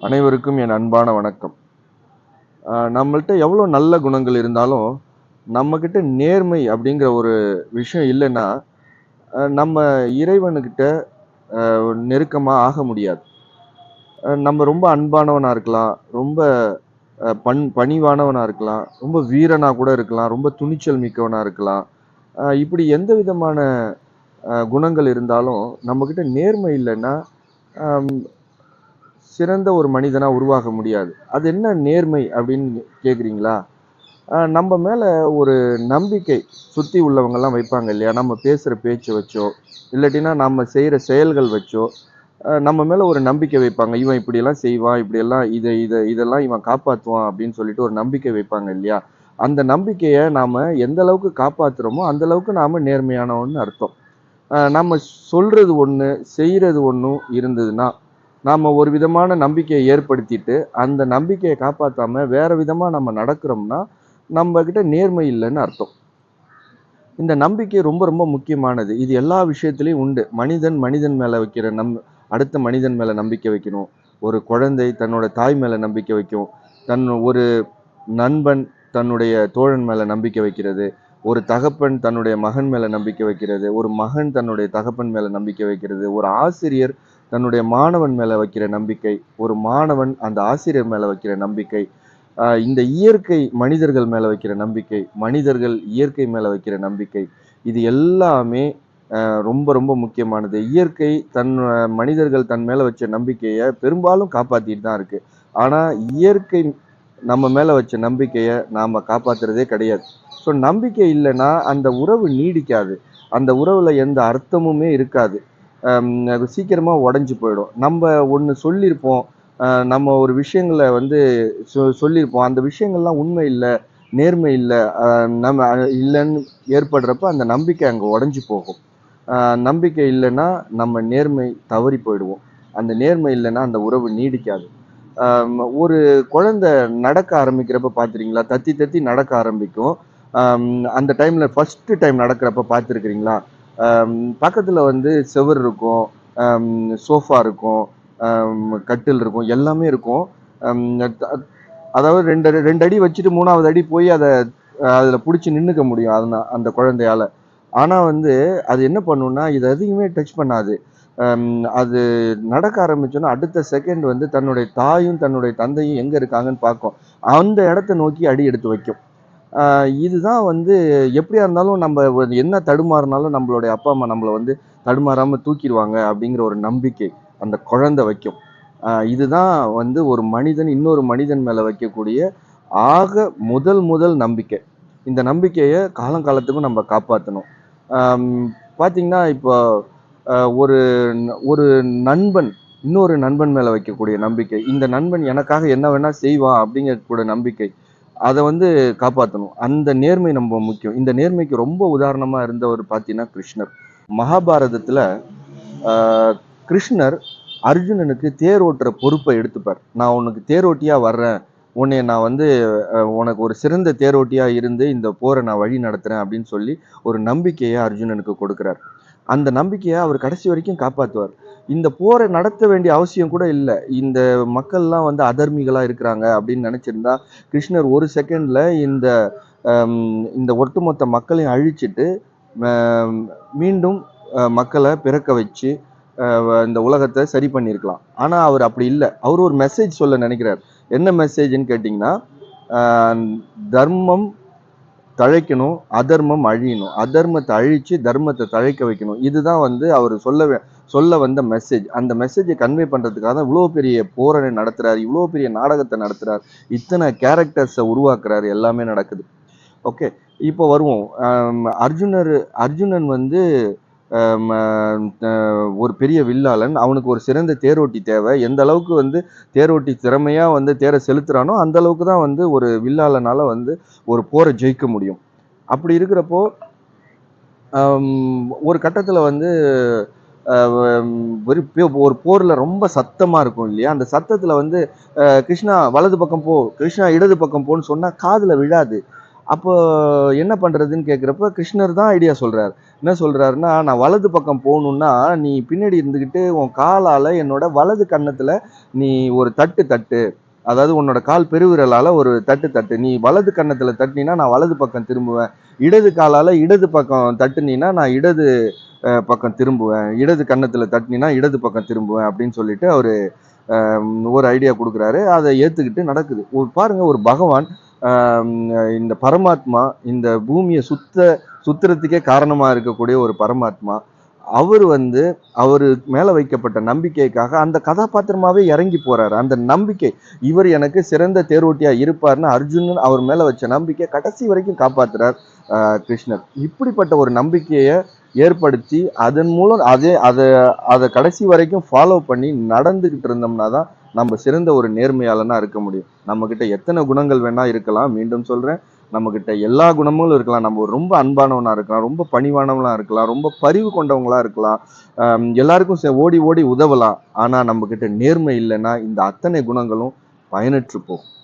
அனைவருக்கும் என் அன்பான வணக்கம். நம்மள்கிட்ட எவ்வளோ நல்ல குணங்கள் இருந்தாலும் நம்மக்கிட்ட நேர்மை அப்படிங்கிற ஒரு விஷயம் இல்லைன்னா நம்ம இறைவனுக்கிட்ட நெருக்கமாக ஆக முடியாது. நம்ம ரொம்ப அன்பானவனாக இருக்கலாம் ரொம்ப பண் பணிவானவனாக இருக்கலாம் ரொம்ப வீரனாக கூட இருக்கலாம் ரொம்ப துணிச்சல் மிக்கவனாக இருக்கலாம். இப்படி எந்த விதமான குணங்கள் இருந்தாலும் நம்மக்கிட்ட நேர்மை இல்லைன்னா சிறந்த ஒரு மனிதனாக உருவாக முடியாது. அது என்ன நேர்மை அப்படின்னு கேட்குறீங்களா நம்ம மேலே ஒரு நம்பிக்கை சுற்றி உள்ளவங்கெல்லாம் வைப்பாங்க இல்லையா? நம்ம பேசுகிற பேச்சை வச்சோ இல்லாட்டினா நம்ம செய்கிற செயல்கள் வச்சோ நம்ம மேலே ஒரு நம்பிக்கை வைப்பாங்க. இவன் இப்படியெல்லாம் செய்வான் இப்படியெல்லாம் இதை இதை இதெல்லாம் இவன் காப்பாற்றுவான் அப்படின்னு சொல்லிட்டு ஒரு நம்பிக்கை வைப்பாங்க இல்லையா? அந்த நம்பிக்கையை நாம் எந்த அளவுக்கு காப்பாற்றுறோமோ அந்த அளவுக்கு நாம நேர்மையானவன்னு அர்த்தம். நம்ம சொல்கிறது ஒன்று செய்கிறது ஒன்றும் இருந்ததுன்னா நாம ஒரு விதமான நம்பிக்கையை ஏற்படுத்திட்டு அந்த நம்பிக்கையை காப்பாத்தாம வேற விதமா நம்ம நடக்கிறோம்னா நம்ம கிட்ட நேர்மை இல்லைன்னு அர்த்தம். இந்த நம்பிக்கை ரொம்ப ரொம்ப முக்கியமானது. இது எல்லா விஷயத்திலையும் உண்டு. மனிதன் மனிதன் மேல வைக்கிற நம் அடுத்த மனிதன் மேல நம்பிக்கை வைக்கணும். ஒரு குழந்தை தன்னோட தாய் மேல நம்பிக்கை வைக்கும். தன் ஒரு நண்பன் தன்னுடைய தோழன் மேல நம்பிக்கை வைக்கிறது. ஒரு தகப்பன் தன்னுடைய மகன் மேல நம்பிக்கை வைக்கிறது. ஒரு மகன் தன்னுடைய தகப்பன் மேல நம்பிக்கை வைக்கிறது. ஒரு ஆசிரியர் தன்னுடைய மாணவன் மேலே வைக்கிற நம்பிக்கை ஒரு மாணவன் அந்த ஆசிரியர் மேலே வைக்கிற நம்பிக்கை இந்த இயற்கை மனிதர்கள் மேலே வைக்கிற நம்பிக்கை மனிதர்கள் இயற்கை மேலே வைக்கிற நம்பிக்கை இது எல்லாமே ரொம்ப ரொம்ப முக்கியமானது. இயற்கை தன் மனிதர்கள் தன் மேலே வச்ச நம்பிக்கையை பெரும்பாலும் காப்பாற்றிட்டு தான் இருக்குது ஆனால் இயற்கை நம்ம மேலே வச்ச நம்பிக்கையை நாம் காப்பாத்துறதே கிடையாது. ஸோ நம்பிக்கை இல்லைன்னா அந்த உறவு நீடிக்காது. அந்த உறவில் எந்த அர்த்தமுமே இருக்காது. அது சீக்கிரமாக உடஞ்சி போயிடும். நம்ம ஒன்று சொல்லியிருப்போம். நம்ம ஒரு விஷயங்களை வந்து சொ சொல்லியிருப்போம். அந்த விஷயங்கள்லாம் உண்மை இல்லை நேர்மை இல்லை நம்ம இல்லைன்னு ஏற்படுறப்ப அந்த நம்பிக்கை அங்கே உடஞ்சி போகும். நம்பிக்கை இல்லைன்னா நம்ம நேர்மை தவறி போயிடுவோம். அந்த நேர்மை இல்லைன்னா அந்த உறவு நீடிக்காது. ஒரு குழந்தை நடக்க ஆரம்பிக்கிறப்ப பார்த்துருக்கீங்களா தத்தி தத்தி நடக்க ஆரம்பிக்கும். அந்த டைமில் ஃபஸ்ட்டு டைம் நடக்கிறப்ப பார்த்துருக்குறீங்களா பக்கத்தில் வந்து செவர் இருக்கும் சோஃபா இருக்கும் கட்டில் இருக்கும் எல்லாமே இருக்கும். அதாவது ரெண்டு ரெண்டு அடி வச்சுட்டு மூணாவது அடி போய் அதை அதில் பிடிச்சி நின்றுக்க முடியும் அதனா அந்த குழந்தையால். ஆனால் வந்து அது என்ன பண்ணுன்னா இது எதையுமே டச் பண்ணாது. அது நடக்க ஆரம்பிச்சோன்னா அடுத்த செகண்ட் வந்து தன்னுடைய தாயும் தன்னுடைய தந்தையும் எங்கே இருக்காங்கன்னு பார்க்கும். அந்த இடத்த நோக்கி அடி எடுத்து வைக்கும். இதுதான் வந்து எப்படியா இருந்தாலும் நம்ம என்ன தடுமாறினாலும் நம்மளுடைய அப்பா அம்மா நம்மளை வந்து தடுமாறாமல் தூக்கிடுவாங்க அப்படிங்கிற ஒரு நம்பிக்கை அந்த குழந்தை வைக்கும். இதுதான் வந்து ஒரு மனிதன் இன்னொரு மனிதன் மேலே வைக்கக்கூடிய ஆக முதல் முதல் நம்பிக்கை. இந்த நம்பிக்கையை காலங்காலத்துக்கும் நம்ம காப்பாற்றணும் பார்த்திங்கன்னா இப்போ ஒரு ஒரு நண்பன் இன்னொரு நண்பன் மேலே வைக்கக்கூடிய நம்பிக்கை. இந்த நண்பன் எனக்காக என்ன வேணால் செய்வான் அப்படிங்கக்கூடிய நம்பிக்கை. அதை வந்து காப்பாற்றணும் அந்த நேர்மை நம்ம முக்கியம். இந்த நேர்மைக்கு ரொம்ப உதாரணமாக இருந்தவர் பார்த்தீங்கன்னா கிருஷ்ணர். மகாபாரதத்தில் கிருஷ்ணர் அர்ஜுனனுக்கு தேர் ஓட்டுற பொறுப்பை எடுத்துப்பார். நான் உனக்கு தேரோட்டியாக வர்றேன். உன்னை நான் வந்து உனக்கு ஒரு சிறந்த தேரோட்டியாக இருந்து இந்த போரை நான் வழி நடத்துகிறேன் அப்படின்னு சொல்லி ஒரு நம்பிக்கையை அர்ஜுனனுக்கு கொடுக்குறார். அந்த நம்பிக்கையை அவர் கடைசி வரைக்கும் காப்பாற்றுவார் இந்த போரை நடத்த வேண்டிய அவசியம் கூட இல்லை. இந்த மக்கள்லாம் வந்து அதர்மிகளாக இருக்கிறாங்க அப்படின்னு நினச்சிருந்தா கிருஷ்ணர் ஒரு செகண்டில் இந்த இந்த ஒட்டுமொத்த மக்களையும் அழிச்சிட்டு மீண்டும் மக்களை பிறக்க வச்சு இந்த உலகத்தை சரி பண்ணியிருக்கலாம். ஆனால் அவர் அப்படி இல்லை. அவர் ஒரு மெசேஜ் சொல்ல நினைக்கிறார். என்ன மெசேஜ்னு கேட்டிங்கன்னா தர்மம் தழைக்கணும் அதர்மம் அழியணும். அதர்மத்தை அழித்து தர்மத்தை தழைக்க வைக்கணும். இதுதான் வந்து அவர் சொல்ல சொல்ல வந்த மெசேஜ் அந்த மெசேஜை கன்வே பண்ணுறதுக்காக தான் இவ்வளோ பெரிய போரணை நடத்துகிறார் இவ்வளோ பெரிய நாடகத்தை நடத்துகிறார் இத்தனை கேரக்டர்ஸை உருவாக்குறாரு எல்லாமே நடக்குது. ஓகே இப்போ வருவோம். அர்ஜுனர் அர்ஜுனன் வந்து ஒரு பெரிய வில்லாளன். அவனுக்கு ஒரு சிறந்த தேரோட்டி தேவை. எந்த அளவுக்கு வந்து தேரோட்டி திறமையாக வந்து தேரை செலுத்துகிறானோ அந்த அளவுக்கு தான் வந்து ஒரு வில்லாளனால் வந்து ஒரு போரை ஜெயிக்க முடியும். அப்படி இருக்கிறப்போ ஒரு கட்டத்தில் வந்து ஒரு ஒரு போரில் ரொம்ப சத்தமாக இருக்கும் இல்லையா? அந்த சத்தத்தில் வந்து கிருஷ்ணா வலது பக்கம் போ கிருஷ்ணா இடது பக்கம் போன்னு சொன்னால் காதில் விழாது. அப்போ என்ன பண்ணுறதுன்னு கேட்குறப்ப கிருஷ்ணர் தான் ஐடியா சொல்கிறார் என்ன சொல்கிறாருன்னா நான் வலது பக்கம் போகணுன்னா நீ பின்னாடி இருந்துக்கிட்டு உன் காலால் என்னோட வலது கன்னத்தில் நீ ஒரு தட்டு தட்டு. அதாவது உன்னோட கால் பெருவிரலால் ஒரு தட்டு தட்டு. நீ வலது கன்னத்தில் தட்டினா நான் வலது பக்கம் திரும்புவேன். இடது காலால் இடது பக்கம் தட்டுனீன்னா நான் இடது பக்கம் திரும்புவேன். இடது கன்னத்தில் தட்டினா இடது பக்கம் திரும்புவேன் அப்படின்னு சொல்லிட்டு அவர் ஒரு ஐடியா கொடுக்குறாரு. அதை ஏற்றுக்கிட்டு நடக்குது. ஒரு பாருங்க ஒரு பகவான் இந்த பரமாத்மா இந்த பூமியை சுத்த சுத்துறதுக்கே காரணமாக இருக்கக்கூடிய ஒரு பரமாத்மா அவர் வந்து அவர் மேலே வைக்கப்பட்ட நம்பிக்கைக்காக அந்த கதாபாத்திரமாகவே இறங்கி போகிறாரு அந்த நம்பிக்கை இவர் எனக்கு சிறந்த தேரோட்டியாக இருப்பார்னு அர்ஜுனன் அவர் மேலே வச்ச நம்பிக்கை கடைசி வரைக்கும் காப்பாற்றுறார் கிருஷ்ணர். இப்படிப்பட்ட ஒரு நம்பிக்கையை ஏற்படுத்தி அதன் மூலம் அதே அதை அதை கடைசி வரைக்கும் ஃபாலோ பண்ணி நடந்துக்கிட்டு இருந்தோம்னா தான் நம்ம சிறந்த ஒரு நேர்மையாளனா இருக்க முடியும். நம்மக்கிட்ட எத்தனை குணங்கள் வேணா இருக்கலாம் மீண்டும் சொல்கிறேன் நம்மக்கிட்ட எல்லா குணங்களும் இருக்கலாம். நம்ம ரொம்ப அன்பானவனாக இருக்கலாம் ரொம்ப பணிவானவனாக இருக்கலாம் ரொம்ப பரிவு கொண்டவங்களாக இருக்கலாம். எல்லாருக்கும் சே- ஓடி ஓடி உதவலாம். ஆனால் நம்மக்கிட்ட நேர்மை இல்லைன்னா இந்த அத்தனை குணங்களும் பயனற்று போகும்.